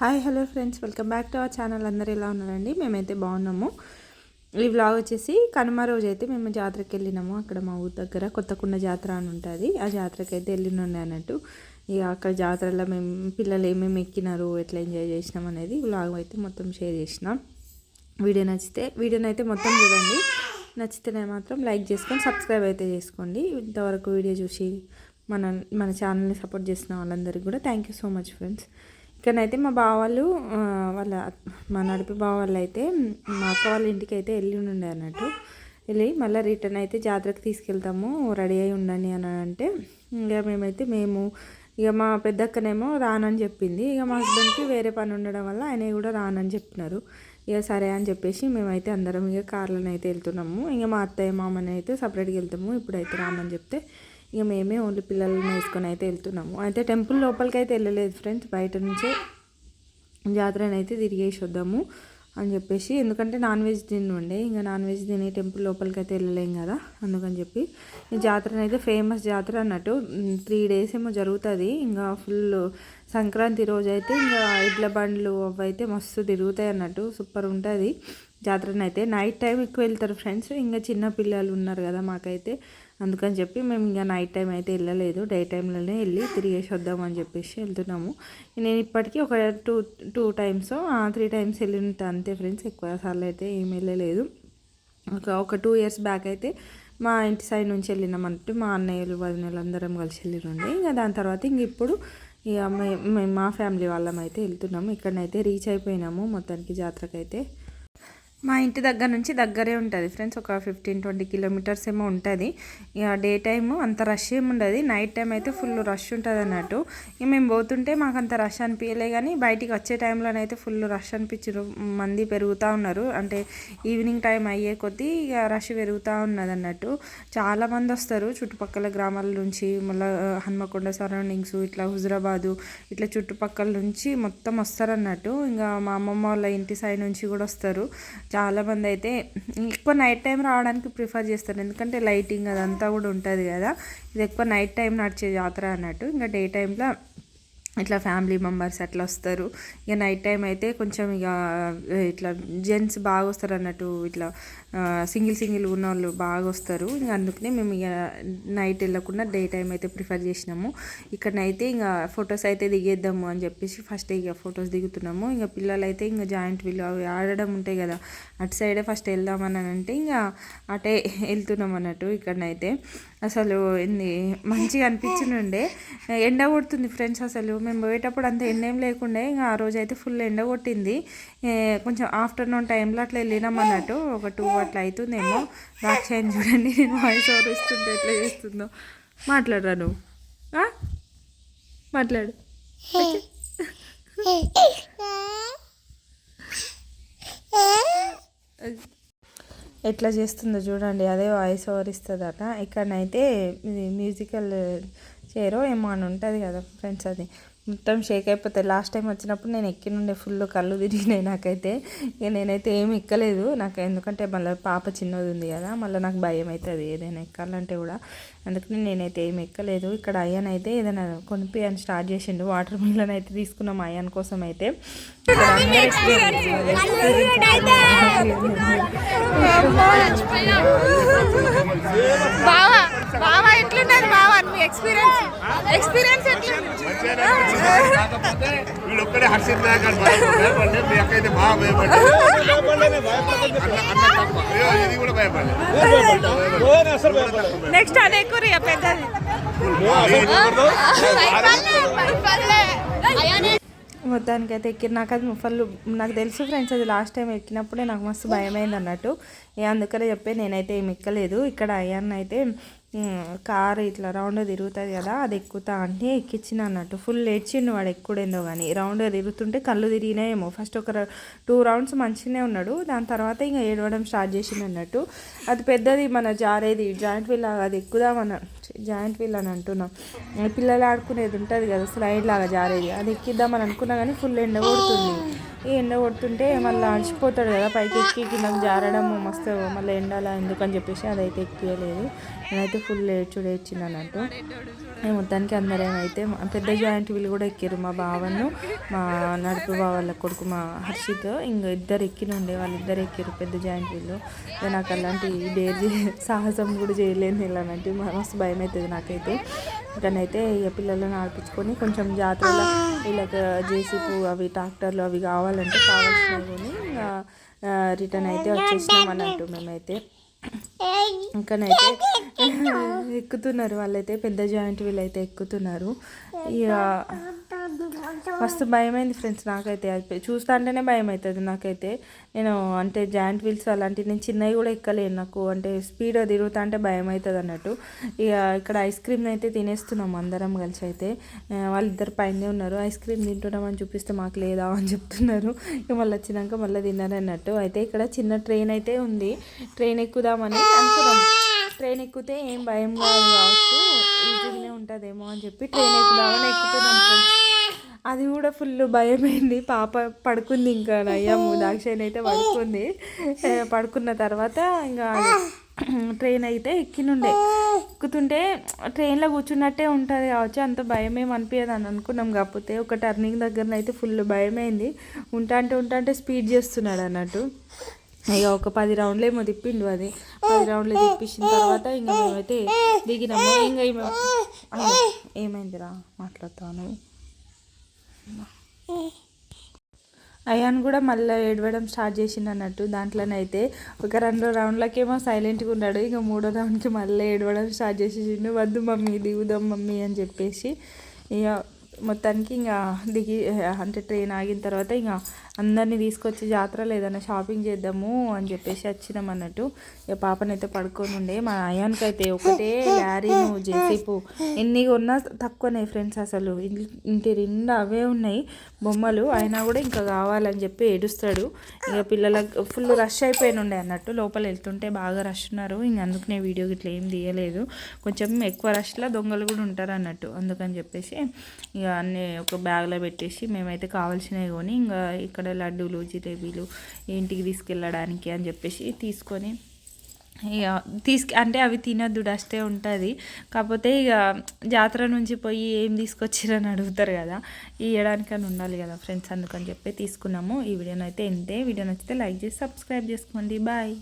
Hi hello friends. Welcome back to our channel. అందరు ఎలా ఉన్నారండి? మేమైతే బాగున్నాము. ఈ వ్లాగ్ వచ్చేసి కనుమ రోజు అయితే మేము జాతరకి వెళ్ళినాము. అక్కడ మా ఊరి దగ్గర కొత్తకుండ జాతర అని ఉంటుంది. ఆ జాతరకి అయితే వెళ్ళినుండే అన్నట్టు. ఇక అక్కడ జాతరలో మేము పిల్లలు ఏమేమి ఎక్కినారు ఎట్లా ఎంజాయ్ చేసినాం అనేది వ్లాగ్ అయితే మొత్తం షేర్ చేసినాం. వీడియో నచ్చితే వీడియోని అయితే మొత్తం చూడండి. నచ్చితేనే మాత్రం లైక్ చేసుకొని సబ్స్క్రైబ్ అయితే చేసుకోండి. ఇంతవరకు వీడియో చూసి మన మన ఛానల్ని సపోర్ట్ చేసిన వాళ్ళందరికీ కూడా thank you so much friends ఇక్కడనైతే మా బావ వాళ్ళు వాళ్ళ మా నడిపి బావ వాళ్ళు అయితే మా అక్క వాళ్ళ ఇంటికి అయితే వెళ్ళి ఉండే అన్నట్టు. వెళ్ళి మళ్ళీ రిటర్న్ అయితే జాతరకు తీసుకెళ్తాము రెడీ అయి ఉండండి అని అంటే ఇంకా మేమైతే మేము ఇక మా పెద్దక్కనేమో రానని చెప్పింది. ఇక మా హస్బెండ్కి వేరే పని ఉండడం వల్ల ఆయన కూడా రానని చెప్పినారు. ఇక సరే అని చెప్పేసి మేమైతే అందరం ఇక కార్లను అయితే వెళ్తున్నాము. ఇక మా అత్తయ్య మామని అయితే సపరేట్గా వెళ్తాము. ఇప్పుడైతే రామని చెప్తే ఇక మేమే ఓన్లీ పిల్లల్ని వేసుకొని అయితే వెళ్తున్నాము. అయితే టెంపుల్ లోపలికి అయితే వెళ్ళలేదు ఫ్రెండ్స్. బయట నుంచే జాతరని అయితే తిరిగేసి వద్దాము అని చెప్పేసి. ఎందుకంటే నాన్ వెజ్ తినుండే ఇంకా నాన్ వెజ్ తిని టెంపుల్ లోపలికి అయితే వెళ్ళలేం కదా అందుకని చెప్పి. ఈ జాతర అయితే ఫేమస్ జాతర అన్నట్టు. త్రీ డేస్ ఏమో జరుగుతుంది. ఇంకా ఫుల్ సంక్రాంతి రోజు అయితే ఇంకా ఇడ్ల బండ్లు అవి అయితే మస్తు తిరుగుతాయి అన్నట్టు. సూపర్ ఉంటుంది జాతరనైతే నైట్ టైం ఎక్కువ వెళ్తారు ఫ్రెండ్స్. ఇంకా చిన్న పిల్లలు ఉన్నారు కదా మాకైతే. అందుకని చెప్పి మేము ఇంకా నైట్ టైం అయితే వెళ్ళలేదు. డే టైంలోనే వెళ్ళి తిరిగేసి వద్దామని చెప్పేసి వెళ్తున్నాము. నేను ఇప్పటికీ ఒక two two times three times వెళ్ళి అంతే ఫ్రెండ్స్. ఎక్కువ సార్లు అయితే ఏం వెళ్ళలేదు. ఒక ఒక టూ ఇయర్స్ బ్యాక్ అయితే మా ఇంటి సైడ్ నుంచి వెళ్ళినాం మా అన్నయ్యలు వదినలు అందరం కలిసి వెళ్ళిరండి ఇంకా దాని తర్వాత ఇంక ఇప్పుడు ఇక మేము మా ఫ్యామిలీ వాళ్ళం అయితే వెళ్తున్నాము. ఇక్కడనైతే రీచ్ అయిపోయినాము మొత్తానికి జాతరకైతే. అయితే మా ఇంటి దగ్గర నుంచి దగ్గరే ఉంటుంది ఫ్రెండ్స్. ఒక ఫిఫ్టీన్ ట్వంటీ కిలోమీటర్స్ ఏమో ఉంటుంది. ఇక డే టైము అంత రష్ ఏమి ఉండదు. నైట్ టైం అయితే ఫుల్ రష్ ఉంటుంది అన్నట్టు. ఇక మేము పోతుంటే మాకు అంత రష్ అనిపించలే కానీ బయటికి వచ్చే టైంలోనైతే ఫుల్ రష్ అనిపించారు మంది పెరుగుతూ ఉన్నారు. అంటే ఈవినింగ్ టైం అయ్యే కొద్దీ ఇక రష్ పెరుగుతూ ఉన్నది అన్నట్టు. చాలా మంది వస్తారు. చుట్టుపక్కల గ్రామాల నుంచి మళ్ళీ హన్మకొండ సరౌండింగ్స్ ఇట్లా హుజరాబాదు ఇట్లా చుట్టుపక్కల నుంచి మొత్తం వస్తారు అన్నట్టు. ఇంకా మా అమ్మమ్మ వాళ్ళ ఇంటి సైడ్ నుంచి కూడా వస్తారు. చాలామంది అయితే ఎక్కువ నైట్ టైం రావడానికి ప్రిఫర్ చేస్తారు. ఎందుకంటే లైటింగ్ అదంతా కూడా ఉంటుంది కదా. ఇది ఎక్కువ నైట్ టైం నడిచే జాతర అన్నట్టు. ఇంకా డే టైంలో ఇట్లా ఫ్యామిలీ మెంబర్స్ అట్లా వస్తారు. ఇక నైట్ టైం అయితే కొంచెం ఇక ఇట్లా జెంట్స్ బాగా వస్తారు అన్నట్టు ఇట్లా సింగిల్ సింగిల్ ఉన్న వాళ్ళు బాగా వస్తారు ఇంకా అందుకనే మేము ఇక నైట్ వెళ్ళకుండా డే టైం అయితే ప్రిఫర్ చేసినాము. ఇక్కడనైతే ఇంకా ఫొటోస్ అయితే దిగేద్దాము అని చెప్పేసి ఫస్ట్ ఇక ఫొటోస్ దిగుతున్నాము. ఇంకా పిల్లలు అయితే ఇంకా జాయింట్ వీళ్ళు అవి ఆడడం ఉంటాయి కదా అటు సైడే ఫస్ట్ వెళ్దామని అంటే ఇంకా అటే వెళ్తున్నాం అన్నట్టు ఇక్కడనైతే. అసలు మంచిగా అనిపించిండే ఎండ కొడుతుంది ఫ్రెండ్స్ అసలు. మేము పోయేటప్పుడు అంత ఎండ ఏం లేకుండే ఇంకా ఆ రోజు అయితే ఫుల్ ఎండ కొట్టింది. కొంచెం ఆఫ్టర్నూన్ టైంలో అట్లా వెళ్ళినాం అన్నట్టు ఒక టూ అట్లా అవుతుందేమో దాక్షాయని చూడండి నేను వాయిస్ ఓవర్ ఇస్తుంటే ఎట్లా చేస్తుందో. మాట్లాడరా నువ్వు? మాట్లాడు. ఎట్లా చేస్తుందో చూడండి అదే వాయిస్ ఓవర్ ఇస్తుందట. ఇక్కడనైతే ఇది మ్యూజికల్ చేరో ఏమో అని ఉంటుంది కదా ఫ్రెండ్స్ అది. మొత్తం షేక్ అయిపోతాయి. లాస్ట్ టైం వచ్చినప్పుడు నేను ఎక్కి నుండే ఫుల్ కళ్ళు తిరిగినాయి నాకైతే. ఇక నేనైతే ఏమి ఎక్కలేదు. నాకు ఎందుకంటే మళ్ళీ పాప చిన్నది ఉంది కదా మళ్ళీ నాకు భయం అవుతుంది ఏదైనా ఎక్కాలంటే కూడా. అందుకని నేనైతే ఏమి ఎక్కలేదు. ఇక్కడ అయ్యన్ అయితే ఏదైనా కొనిపి అని స్టార్ట్ చేసిండు. వాటర్ మిల్లన్ అయితే తీసుకున్నాం అయ్యన్ కోసం అయితే. ఇక్కడ బావా ఎట్లున్నది బావా మీ ఎక్స్పీరియన్స్ ఎక్స్పీరియన్స్ ఎట్లుంది కాకపోతే వీళ్ళు ఒక్కడే హర్షిత్ నాయక్ అని భయపడ్డారు. భయపడ్డారు. మీ అక్క అయితే బాగా భయపడ్డారు. అన్న- అన్న తప్ప. అయ్యో, ఇది కూడా భయపడలేదు నెక్స్ట్ అదే కూర పెద్దది మొత్తానికి అయితే ఎక్కి నాకు అది ముఫల్లు నాకు తెలుసు ఫ్రెండ్స్ అది లాస్ట్ టైం ఎక్కినప్పుడే నాకు మస్తు భయమైంది అన్నట్టు ఏ అందుకనే చెప్పే నేనైతే ఏమి ఎక్కలేదు ఇక్కడ అయ్యాన్ని అయితే కారు ఇట్లా రౌండ్ తిరుగుతుంది కదా అది ఎక్కుతా అంటే ఎక్కించిన అన్నట్టు. ఫుల్ ఏడ్చిండు వాడు ఎక్కుడేందో కానీ రౌండ్ తిరుగుతుంటే కళ్ళు తిరిగినాయేమో ఫస్ట్ ఒక టూ రౌండ్స్ మంచిగానే ఉన్నాడు. దాని తర్వాత ఇంకా ఏడవడం స్టార్ట్ చేసిండు అన్నట్టు. అది పెద్దది మన జారేది జాయింట్ వీల్ అది ఎక్కుదామన్న జాయింట్ వీల్ అని అంటున్నాం. పిల్లలు ఆడుకునేది ఉంటుంది కదా స్లైడ్ లాగా జారేది. అది ఎక్కిద్దామని అనుకున్నా కానీ ఫుల్ ఎండ కొడుతుంది. ఈ ఎండ కొడుతుంటే మళ్ళీ అలసిపోతాడు కదా పైకి ఎక్కి కిందకి జారడం మస్తు మళ్ళీ ఎండాల ఎందుకని చెప్పేసి అదైతే ఎక్కియలేదు. నేనైతే ఫుల్ ఏడ్చుడు ఏడ్చింది మొత్తానికి అందరం ఏమైతే పెద్ద జాయింట్ వీల్ కూడా ఎక్కారు మా బావను మా నడుపు బావ వాళ్ళ కొడుకు మా హర్షిత్. ఇంకా ఇద్దరు ఎక్కిన ఉండే వాళ్ళిద్దరు ఎక్కారు పెద్ద జాయింట్ వీళ్ళు. నాకు అలాంటి డేర్ సాహసం కూడా చేయలేను వెళ్ళానంటే మస్తు భయం అవుతుంది నాకైతే. ఇకనైతే ఇక పిల్లలను ఆడిపించుకొని కొంచెం జాతరలో వీళ్ళకి జేసీపు అవి ట్రాక్టర్లు అవి కావాలంటే కావాల్సినవి కొని రిటర్న్ అయితే వచ్చేసినాం అన్నట్టు మేమైతే. ఇంకనైతే ఎక్కుతున్నారు వాళ్ళైతే పెద్ద జాయింట్ వీళ్ళు అయితే ఎక్కుతున్నారు. ఇక మస్తు భయమైంది ఫ్రెండ్స్ నాకైతే. అది చూస్తా అంటేనే భయం అవుతుంది నాకైతే. నేను అంటే జాయింట్ వీల్స్ అలాంటివి నేను చిన్నవి కూడా ఎక్కలేను నాకు. అంటే స్పీడ్ తిరుగుతా అంటే భయం అవుతుంది అన్నట్టు. ఇక ఇక్కడ ఐస్ క్రీమ్ అయితే తినేస్తున్నాం అందరం కలిసి అయితే. వాళ్ళిద్దరు పైనే ఉన్నారు. ఐస్ క్రీమ్ తింటున్నామని చూపిస్తే మాకు లేదా అని చెప్తున్నారు. ఇక మళ్ళీ వచ్చినాక మళ్ళీ తిన్నారన్నట్టు అయితే ఇక్కడ చిన్న ట్రైన్ అయితే ఉంది. ట్రైన్ ఎక్కుదామని అనుకున్నాం. ట్రైన్ ఎక్కితే ఏం భయం కాదు కావచ్చు. ఉంటుందేమో అని చెప్పి ట్రైన్ ఎక్కుదామని ఎక్కుతున్నాం అది కూడా ఫుల్ భయమైంది. పాప పడుకుంది ఇంకా నయ్యము దాక్షాయిని అయితే పడుకుంది. పడుకున్న తర్వాత ఇంకా ట్రైన్ అయితే ఎక్కినుండే. ఎక్కుతుంటే ట్రైన్లో కూర్చున్నట్టే ఉంటుంది కావచ్చు. అంత భయం ఏం అనిపించదు అని అనుకున్నాం. కాకపోతే ఒక టర్నింగ్ దగ్గర అయితే ఫుల్ భయమైంది. ఉంటా అంటే ఉంటా అంటే స్పీడ్ చేస్తున్నాడు అన్నట్టు. ఇక ఒక పది రౌండ్లు ఏమో తిప్పిండు అది. పది రౌండ్లు తిప్పించిన తర్వాత ఇంకా మేమైతే దిగినాము. ఇంకా ఏమైందిరా మాట్లాడతాను. అయాన్ కూడా మళ్ళీ ఏడవడం స్టార్ట్ చేసిండు అన్నట్టు. దాంట్లోనైతే ఒక రెండు రౌండ్లకేమో సైలెంట్గా ఉన్నాడు. ఇక మూడో రౌండ్కి మళ్ళీ ఏడవడం స్టార్ట్ చేసేసిండు. వద్దు మమ్మీ దిగుదాం మమ్మీ అని చెప్పేసి ఇక మొత్తానికి ఇంకా దిగి అంటే ట్రైన్ ఆగిన తర్వాత ఇంకా అందరినీ తీసుకొచ్చి జాతరలో ఏదైనా షాపింగ్ చేద్దాము అని చెప్పేసి వచ్చినాం అన్నట్టు. ఇక పాపనైతే పడుకొని ఉండే. మా అయాన్కి అయితే ఒకటే లారీను జేసీపు. ఎన్ని కొన్నా తక్కువనే ఫ్రెండ్స్ అసలు. ఇంటి నిండా అవే ఉన్నాయి బొమ్మలు. అయినా కూడా ఇంకా కావాలని చెప్పి ఏడుస్తాడు. ఇక పిల్లలకు ఫుల్ రష్ అయిపోయిన ఉండే అన్నట్టు. లోపల వెళ్తుంటే బాగా రష్ ఉన్నారు. ఇంక అందుకనే వీడియో ఇట్లా ఏం తీయలేదు. కొంచెం ఎక్కువ రష్లో దొంగలు కూడా ఉంటారు అన్నట్టు. అందుకని చెప్పేసి ఇక అన్నీ ఒక బ్యాగ్లో పెట్టేసి మేమైతే కావాల్సినవి కొని ఇంకా ఇక్కడ లడ్డూలు జిలేబీలు ఇంటికి తీసుకెళ్ళడానికి అని చెప్పేసి తీసుకొని ఇక తీసుకు అంటే అవి తినద్దు డస్టే ఉంటుంది. కాకపోతే ఇక జాతర నుంచి పోయి ఏం తీసుకొచ్చిరని అడుగుతారు కదా. ఇవ్వడానికని ఉండాలి కదా ఫ్రెండ్స్ అందుకని చెప్పి తీసుకున్నాము. ఈ వీడియోనైతే ఎంతే వీడియో నచ్చితే లైక్ చేసి సబ్స్క్రైబ్ చేసుకోండి. బాయ్.